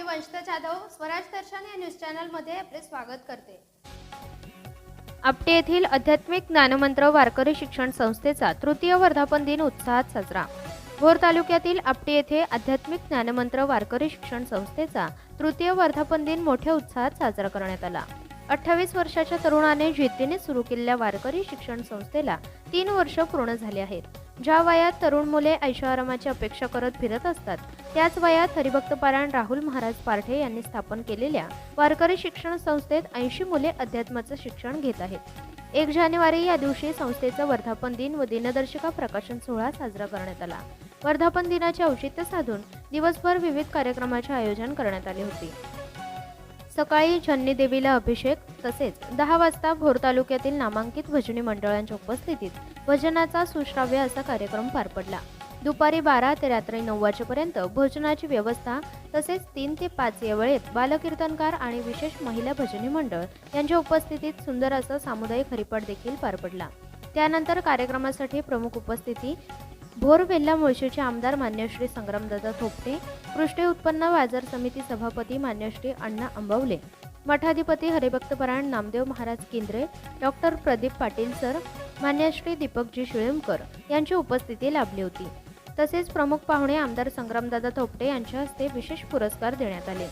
मी वंशिता जाधव स्वराज दर्शन या न्यूज चॅनलमध्ये आपले स्वागत करते. आपटे येथील आध्यात्मिक ज्ञानमंत्र वारकरी शिक्षण संस्थेचा तृतीय वर्धापन दिन उत्साहात साजरा. भोर तालुक्यातील आपटे येथे आध्यात्मिक ज्ञानमंत्र वारकरी शिक्षण संस्थेचा तृतीय वर्धापन दिन मोठ्या उत्साहात साजरा करण्यात आला. अठ्ठावीस वर्षाच्या तरुणाने जिद्दीने सुरू केलेल्या वारकरी शिक्षण संस्थेला तीन वर्ष पूर्ण झाले आहेत. ज्या वयात तरुण मुले ऐशोआरामाची अपेक्षा करत फिरत असतात त्याच वयात हरिभक्तपारायण राहुल महाराज पारठे यांनी स्थापन केलेल्या वारकरी शिक्षण संस्थेत ऐंशी मुले अध्यात्माचं शिक्षण घेत आहेत. एक जानेवारी या दिवशी संस्थेचा वर्धापन दिन व दिनदर्शिका प्रकाशन सोहळा साजरा करण्यात आला. वर्धापन दिनाचे औचित्य साधून दिवसभर विविध कार्यक्रमाचे आयोजन करण्यात आले होते. सकाळी छन्नी देवीला अभिषेक तसेच दहा वाजता भोर तालुक्यातील नामांकित भजनी मंडळांच्या उपस्थितीत भजनाचा सुश्राव्य असा कार्यक्रम पार पडला. दुपारी बारा ते रात्री नऊ वाजेपर्यंत भोजनाची व्यवस्था तसेच तीन ते पाच या वेळेत बालकीर्तनकार आणि विशेष महिला भजनी मंडळ यांच्या उपस्थितीत सुंदर असा सामुदायिक हरिपाठ देखील पार पडला. त्यानंतर कार्यक्रमासाठी प्रमुख उपस्थिती भोरवेल्ला मुळशीचे आमदार मान्यश्री संग्रामदादा थोपटे कृष्टी उत्पन्न बाजार समिती सभापती मान्यश्री अण्णा अंबवले मठाधिपती हरिभक्तपरायण नामदेव महाराज केंद्रे डॉक्टर प्रदीप पाटील सर मान्यश्री दीपकजी शिळेमकर यांची उपस्थिती लाभली होती. तसेच प्रमुख पाहुणे आमदार संग्रामदादा थोपटे यांच्या हस्ते विशेष पुरस्कार देण्यात आले.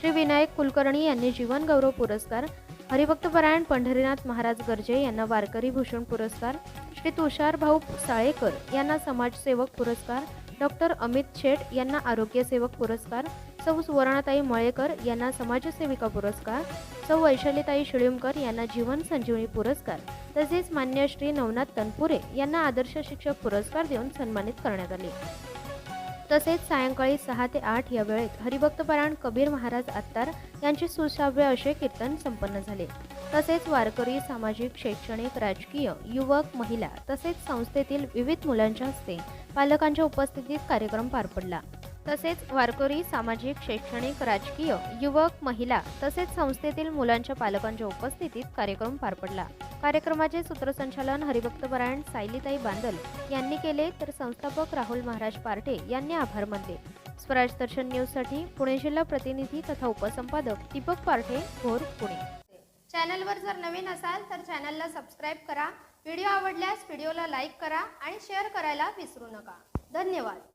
श्री विनायक कुलकर्णी यांनी जीवन गौरव पुरस्कार हरिभक्तपरायण पंढरीनाथ महाराज गर्जे यांना वारकरी भूषण पुरस्कार श्री तुषार भाऊ साळेकर यांना समाजसेवक पुरस्कार डॉक्टर अमित शेठ यांना आरोग्यसेवक पुरस्कार सौ सुवर्णाताई मळेकर यांना समाजसेविका पुरस्कार सौ वैशालीताई शिळुमकर यांना जीवन संजीवनी पुरस्कार तसेच मान्य श्री नवनाथ तनपुरे यांना आदर्श शिक्षक पुरस्कार देऊन सन्मानित करण्यात आले. तसेच सायंकाळी सहा ते आठ या वेळेत हरिभक्तपरायण कबीर महाराज आत्तार यांचे सुश्राव्य असे कीर्तन संपन्न झाले. तसेच वारकरी सामाजिक शैक्षणिक राजकीय युवक महिला तसेच संस्थेतील विविध मुलांच्या हस्ते पालकांच्या उपस्थितीत कार्यक्रम पार पडला. तसेच वारकरी सामाजिक शैक्षणिक राजकीय युवक महिला तसेच संस्थेतील मुलांच्या पालकांच्या उपस्थितीत कार्यक्रम पार पडला. कार्यक्रमाचे सूत्रसंचालन हरिभक्तपरायण सायलीताई बांदल यांनी केले तर संस्थापक राहुल महाराज पार्टे यांनी आभार मानले. स्वराज दर्शन न्यूजसाठी पुणे जिल्हा प्रतिनिधी तथा उपसंपादक दीपक पारठे भोर पुणे. चॅनलवर जर नवीन असाल तर चॅनलला सबस्क्राईब करा. व्हिडिओ आवडल्यास व्हिडिओला लाईक करा आणि शेअर करायला विसरू नका. धन्यवाद.